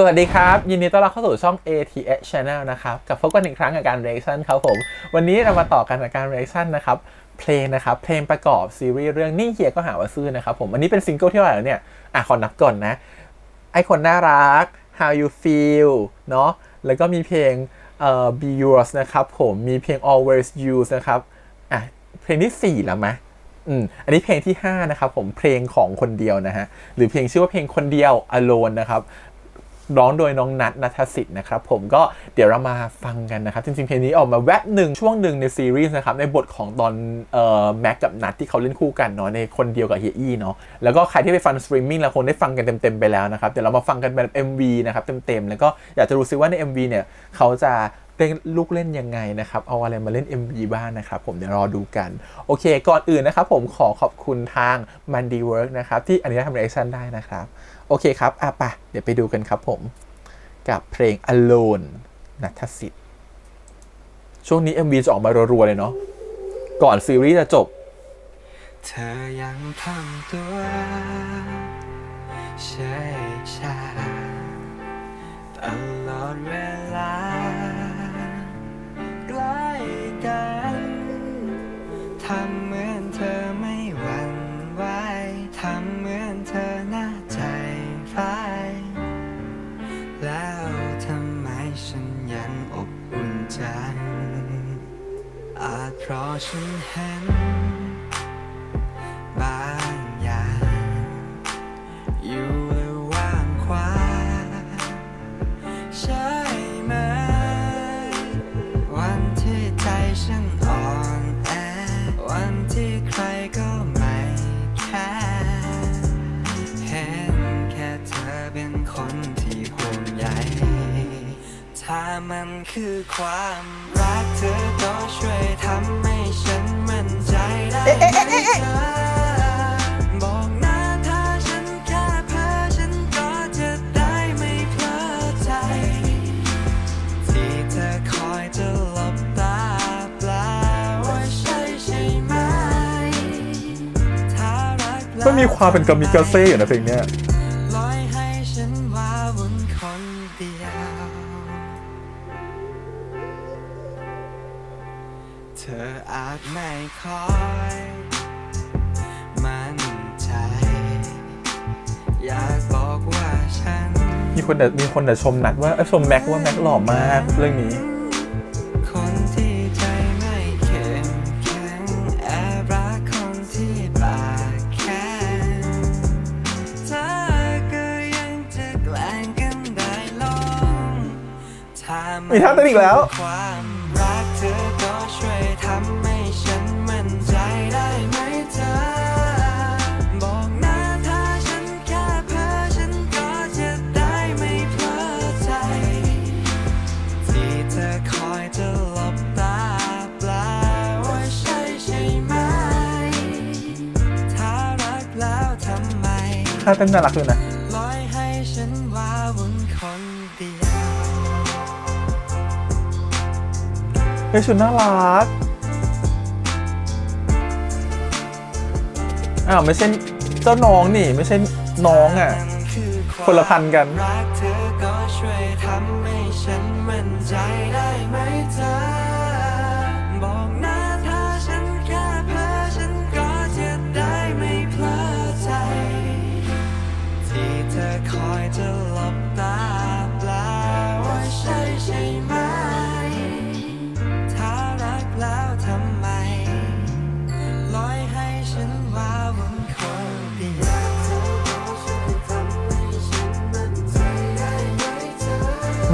สวัสดีครับ ยินดีต้อนรับเข้าสู่ช่อง ATH Channel นะครับ กับพบกันอีกครั้งกับการ reaction ครับผม วันนี้เรามาต่อกันกับการ reaction นะครับ เพลงนะครับ เพลงประกอบซีรีส์เรื่องนิ่เฮียก็หาว่าซื่อนะครับผม อันนี้เป็นซิงเกิลที่เท่าไหร่แล้วเนี่ย อะ ขอนับก่อนนะ ไอคนน่ารัก How you feel เนาะแล้วก็มีเพลงเอ่อ Be yours นะครับผม มีเพลง Always you นะครับ อะ เพลงที่ 4 แล้วไหมอืมอันนี้เพลงที่ 5 นะครับผมเพลงของคนเดียวนะฮะ หรือเพลงชื่อว่าเพลงคนเดียว Alone นะครับ ร้องโดยน้องนัทนัทสิทธิ์นะครับผมก็เดี๋ยวเรามาฟังกันนะครับ จริงๆ เพลงนี้ออกมาแวบหนึ่งช่วงหนึ่งในซีรีส์นะครับในบทของตอนเอ่อแม็กกับนัทที่เขาเล่นคู่กันเนาะในคนเดียวกับเฮียอี้เนาะแล้วก็ใครที่ไปฟังสตรีมมิ่งแล้วคงได้ฟังกันเต็มๆไปแล้วนะครับเดี๋ยวเรามาฟังกันแบบ MV นะครับเต็มๆแล้วก็อยากจะรู้ซิว่าใน MV เนี่ยเขาจะเล่นลูกเล่นยังไงนะครับ เอาอะไรมาเล่น MV บ้างนะครับ ผมเดี๋ยวรอดูกัน โอเค ก่อนอื่นนะครับผมขอขอบคุณทาง Mandy Work นะครับ ที่อนุญาตทำ reaction ได้นะครับ โอเคครับ อะไปเดี๋ยวไปดูกันครับผม กับเพลง Alone นัทสิทธิ์ ช่วงนี้ MV จะออกมารัวๆเลยเนาะ ก่อนซีรีส์จะจบ เธอยังทำตัวเฉยชาต อาจเพราะฉันเห็น บางอย่าง อยู่ระว่างขวางใช่ไหม วันที่ใจฉันอ่อนแอ วันที่ใครก็ไม่แค่เห็นแค่เธอเป็นคนที่ห่วงใยถ้ามันคือความ กเธอก็ช่วยทำให้ฉันมั่นใจได้ไหมเธอบอกนะถ้าฉันแค่เพ้อฉันก็จะได้ไม่เพลอใจ ที่เธอคอยจะหลบตาแปลว่าใช่ใช่ไหมถ้ารักแล้วมันมีความเป็นกามิกาเซ่อยู่นะเพลงเนี้ย ไม่คอยมั่นใจ อยากบอกว่าฉัน มีคนแต่มีคนแต่ชมนัดว่าเอ้ยชมแม็กว่าแม็กหล่อมากเรื่องนี้ คนที่ใจไม่เข้มแข็งแอบรักคนที่ปากแข็งเธอก็ยังจะแกล้งกันได้ลงถ้ามีท่าเต้นอีกแล้ว ความ ท่าเต้นน่ารักเลยนะปล่อยให้ฉันว่าวุ่นคนเดียวเฮ้ยชุดน่ารัก อ้าวไม่ใช่เจ้าน้องนี่ ไม่ใช่น้องอะ คนละพันกันรักเธอก็ช่วยทำให้ฉันมั่นใจได้ไหมเธอ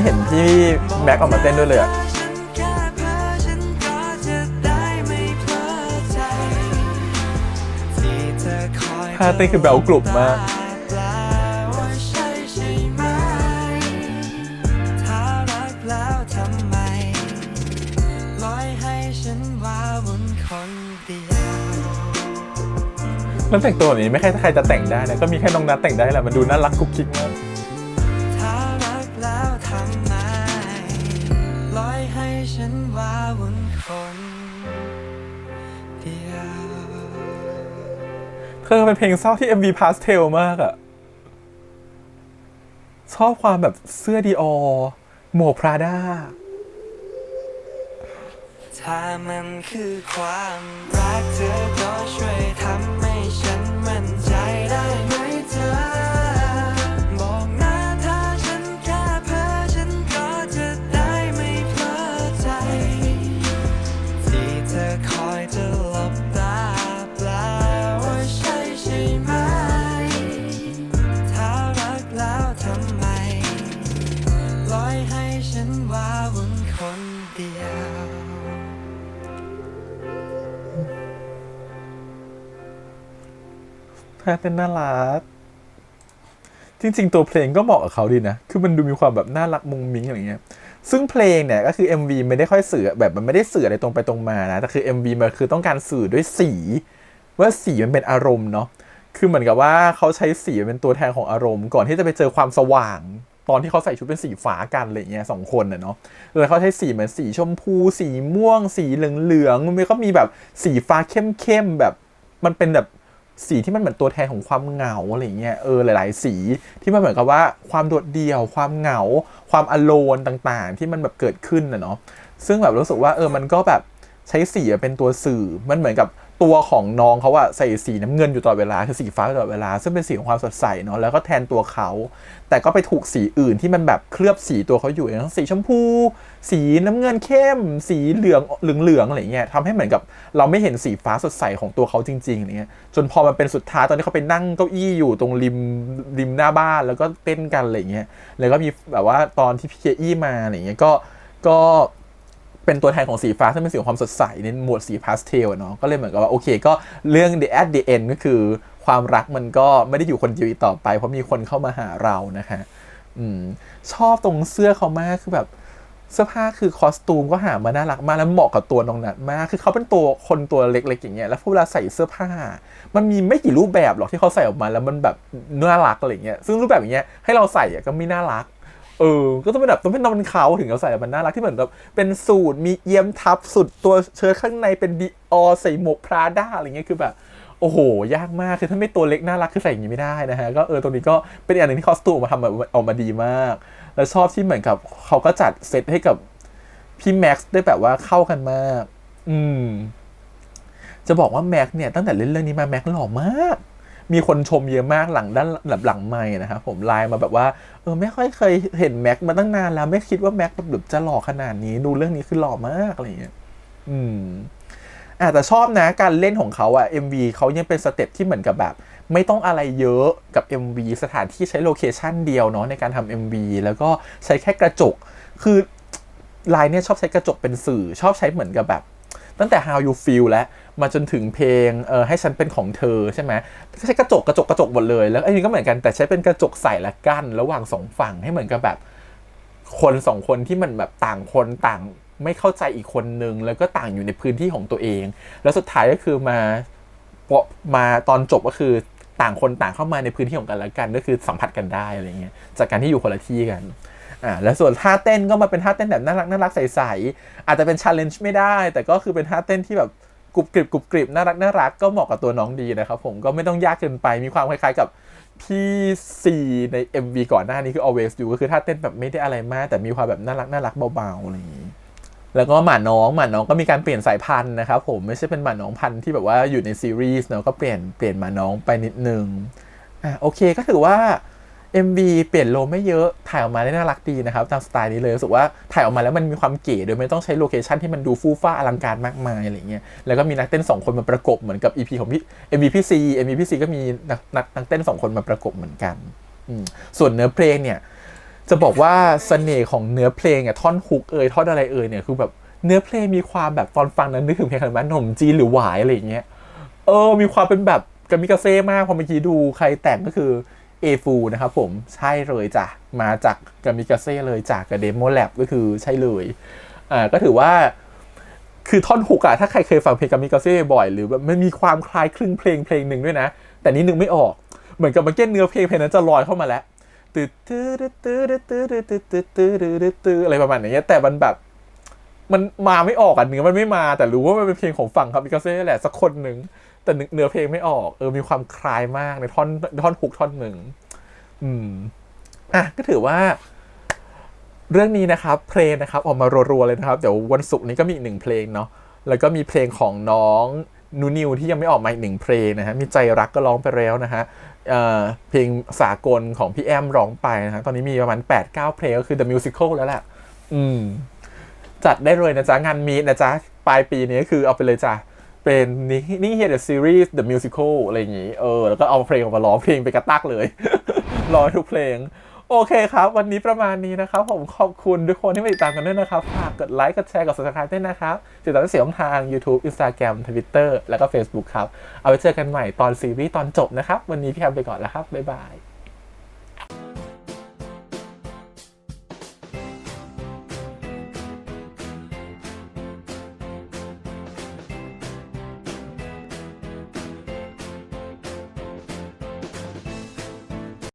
ไม่เห็นพี่แม็กออกมาเต้นด้วยเลยอะฉันแค่เพ้อฉันก็จะได้ไม่เพลอใจที่เธอคอยท่าเต้นคือแบลกลุ่มมากแปลว่าใช่ใช่ไหมถ้ารักแล้วทำไมปล่อยให้ฉันแล้วแต่งตัวแบบนี้ไม่ใช่ใครจะแต่งได้นะก็มีแค่น้องนัทแต่งได้แหละมันดูน่ารักกุ๊กกิ๊กมาก นว่าวุ่นคนเดียวเธอเป็นเพลงเศร้าที่ MV Pastel มากอะชอบความแบบเสื้อดีออหมวกพราด้าถ้ามันคือความรักเธอก็ช่วยทำให้ฉัน ท่าเต้นน่ารัก จริง ๆ ตัวเพลงก็เหมาะกับเขาดีนะ คือมันดูมีความแบบน่ารักมุงมิ้งอะไรเงี้ย ซึ่งเพลงเนี่ยก็คือ MV ไม่ได้ค่อยสื่อแบบมันไม่ได้สื่ออะไรตรงไปตรงมานะ แต่คือ MV มันคือต้องการสื่อด้วยสี ว่าสีมันเป็นอารมณ์เนาะ คือเหมือนกับว่าเขาใช้สีเป็นตัวแทนของอารมณ์ ก่อนที่จะไปเจอความสว่างตอนที่เขาใส่ชุดเป็นสีฟ้ากันอะไรเงี้ยสองคนน่ะเนาะเลยเขาใช้สีเหมือนสีชมพู สีม่วง สีเหลืองๆมันมีเขามีแบบสีฟ้าเข้มๆแบบ มันเป็นแบบ สีที่มันเหมือนตัวแทนของความเหงาอะไรเงี้ยเออหลาย ๆ สีที่มันเหมือนกับว่าความโดดเดี่ยว ความเหงา ความอโลนต่างๆ ที่มันแบบเกิดขึ้นนะเนาะซึ่งแบบรู้สึกว่าเออมันก็แบบใช้สีเป็นตัวสื่อมันเหมือนกับ ตัวของน้องเขาอะใส่สีน้ำเงินอยู่ตลอดเวลาคือสีฟ้าตลอดเวลา ซึ่งเป็นสีของความสดใสเนาะแล้วก็แทนตัวเขา แต่ก็ไปถูกสีอื่นที่มันแบบเคลือบสีตัวเขาอยู่อย่างสีชมพู สีน้ำเงินเข้ม สีเหลืองเหลืองๆอะไรเงี้ยทำให้เหมือนกับเราไม่เห็นสีฟ้าสดใสของตัวเขาจริงๆอะไรเงี้ยจนพอมันเป็นสุดท้ายตอนที่เขาไปนั่งเก้าอี้อยู่ตรงริมริมหน้าบ้านแล้วก็เต้นกันอะไรเงี้ยแล้วก็มีแบบว่าตอนที่พี่เคอี้มาอะไรเงี้ยก็ก็ เป็นตัวแทนของสีฟ้าซึ่งเป็นสีของความสดใสในหมวดสีพาสเทลเนาะก็เลยเหมือนกับว่าโอเค ก็เรื่อง the at the end ก็คือความรักมันก็ไม่ได้อยู่คนเดียวอีกต่อไป เพราะมีคนเข้ามาหาเรานะคะอืมชอบตรงเสื้อเขามากคือแบบเสื้อผ้าคือคอสตูมก็หามาน่ารักมากแล้วเหมาะกับตัวน้องนัดมาก คือเขาเป็นตัวคนตัวเล็กๆอย่างเงี้ยแล้วพอเวลาใส่เสื้อผ้า มันมีไม่กี่รูปแบบหรอกที่เขาใส่ออกมาแล้วมันแบบน่ารักอะไรเงี้ยซึ่งรูปแบบอย่างเงี้ยให้เราใส่ก็ไม่น่ารัก เออ ก็ต้องเป็นแบบต้องเป็นนอนเขาถึงจะใส่แล้วมันน่ารักที่เหมือนแบบเป็นสูทมีเอี่ยมทับสุดตัวเชิ้ตข้างในเป็นดีออใส่หมวกพราด้าอะไรเงี้ยคือแบบโอ้โห ยากมาก คือถ้าไม่ตัวเล็กน่ารักคือใส่อย่างนี้ไม่ได้นะฮะ ก็เออตรงนี้ก็เป็นอย่างหนึ่งที่คอสตูมมาทำแบบออกมาดีมาก แล้วชอบที่เหมือนกับเขาก็จัดเซตให้กับพี่แม็กซ์ได้แบบว่าเข้ากันมาก อืม จะบอกว่าแม็กซ์เนี่ยตั้งแต่เล่นเรื่องนี้มาแม็กซ์หล่อมาก มีคนชมเยอะมากหลังด้านแบบหลังไม้นะครับผมไลน์มาแบบว่าเออไม่ค่อยเคยเห็นแม็กซ์มาตั้งนานแล้ว ไม่คิดว่าแม็กซ์แบบจะหล่อขนาดนี้ ดูเรื่องนี้คือหล่อมากอะไรอย่างเงี้ยอืมอะแต่ชอบนะการเล่นของเขาอะ MV เขายังเป็นสเต็ปที่เหมือนกับแบบ ไม่ต้องอะไรเยอะกับ MV สถานที่ใช้โลเคชันเดียวเนาะในการทำ MV แล้วก็ใช้แค่กระจก คือลายเนี่ยชอบใช้กระจกเป็นสื่อชอบใช้เหมือนกับแบบ ตั้งแต่ How You Feel แล้ว มาจนถึงเพลงเออให้ฉันเป็นของเธอใช่ไหมใช้กระจกกระจกกระจกหมดเลย แล้วไอันนี้ก็เหมือนกันแต่ใช้เป็นกระจกใสและกั้นระหว่างสองฝั่งให้เหมือนกับแบบ คนสองคนที่มันแบบต่างคนต่างไม่เข้าใจอีกคนนึง แล้วก็ต่างอยู่ในพื้นที่ของตัวเอง แล้วสุดท้ายก็คือมาปะมาตอนจบก็คือต่างคนต่างเข้ามาในพื้นที่ของกันและกัน ก็คือสัมผัสกันได้อะไรเงี้ยจากการที่อยู่คนละที่กันอ่าแล้วส่วนท่าเต้นก็มาเป็นท่าเต้นแบบน่ารักน่ารักใสๆอาจจะเป็นชาเลนจ์ไม่ได้ แต่ก็คือเป็นท่าเต้นที่แบบ กรุบกริบกรุบกริบน่ารักน่ารักก็เหมาะกับตัวน้องดีนะครับผมก็ไม่ต้องยากเกินไปมีความคล้ายๆกับพี่ซีใน MV ก่อนหน้านี้คือ always you ก็คือท่าเต้นแบบไม่ได้อะไรมาก แต่มีความแบบน่ารักน่ารักเบาๆอะไรอย่างนี้แล้วก็หมาน้องหมาน้องก็มีการเปลี่ยนสายพันธุ์นะครับผมไม่ใช่เป็นหมาน้องพันธุ์ที่แบบว่าอยู่ในซีรีส์เนาะก็เปลี่ยนเปลี่ยนหมาน้องไปนิดนึงอะโอเคก็ถือว่า MV เปลี่ยนโลไม่เยอะ ถ่ายออกมาได้น่ารักดีนะครับ ตามสไตล์นี้เลยรู้สึกว่าถ่ายออกมาแล้วมันมีความเก๋โดยไม่ต้องใช้โลเคชันที่มันดูฟู่ฟ้าอลังการมากมายอะไรเงี้ย แล้วก็มีนักเต้นสองคนมาประกบเหมือนกับ EP ของพี่ MV พี่ซี MV พี่ซีก็มีนักนักนักเต้นสองคนมาประกบเหมือนกัน ส่วนเนื้อเพลงเนี่ยจะบอกว่าเสน่ห์ของเนื้อเพลงอะท่อนฮุกเอ่ยท่อนอะไรเอ่ยเนี่ยคือแบบเนื้อเพลงมีความแบบตอนฟังนั้นนึกถึงเพลงอะไรบ้างขนมจีนหรือหวายอะไรอย่างเงี้ย เออ มีความเป็นแบบกามิกาเซ่มากพอเมื่อกี้ดูใครแต่งก็คือ เอฟูนะครับผมใช่เลยจ้ะ มาจากกามิกาเซ่เลยจากกับเดโมแลบก็คือใช่เลยอ่าก็ถือว่าคือท่อนฮุกอะถ้าใครเคยฟังเพลงกามิกาเซ่บ่อย หรือแบบมันมีความคล้ายคลึงเพลงเพลงหนึ่งด้วยนะ แต่นี้นึงไม่ออก เหมือนกับมันเก้นเนื้อเพลงเพลงนั้นจะลอยเข้ามาแล้วตืดตืดตืดตืดตืดตืดตืดตืดตืดอะไรประมาณอย่างเงี้ยแต่มันแบบ มันมาไม่ออกอะเนื้อมันไม่มาแต่รู้ว่ามันเป็นเพลงของฝั่งคามิกาเซ่แหละสักคนหนึ่ง แต่เนื้อเพลงไม่ออก เออมีความคล้ายมากในท่อนท่อนฮุกท่อนหนึ่งอืมอะก็ถือว่า เรื่องนี้นะครับ เพลงนะครับ ออกมารัวๆเลยนะครับ เดี๋ยววันศุกร์นี้ก็มีอีกหนึ่งเพลงเนาะแล้วก็มีเพลงของน้องนูนิวที่ยังไม่ออกมาอีกหนึ่งเพลงนะฮะมีใจรักก็ร้องไปแล้วนะฮะเเพลงสากลของพี่แอมร้องไปนะฮะตอนนี้มีประมาณ 8-9 เพลงก็คือ The Musical แล้วแหละอืมจัดได้เลยนะจ๊ะ งานมีนะจ๊ะ ปลายปีนี้ก็คือเอาไปเลยจ้ะ เป็นนี่นี่เฮีย The Series The Musical อะไรอย่างงี้ เออ แล้วก็เอาเพลงออกมาร้องเพลงไปกระตักเลยร้องทุกเพลง โอเคครับ วันนี้ประมาณนี้นะครับ ผมขอบคุณทุกคนที่มาติดตามกันด้วยนะครับ ฝากกดไลค์ กดแชร์ กด subscribe ด้วยนะครับ ติดตามเสียงทาง YouTube Instagram Twitter แล้วก็ Facebook ครับ เอาไว้เจอกันใหม่ตอนซีรีส์ตอนจบนะครับ วันนี้พี่แอมไปก่อนแล้วครับ บ๊ายบาย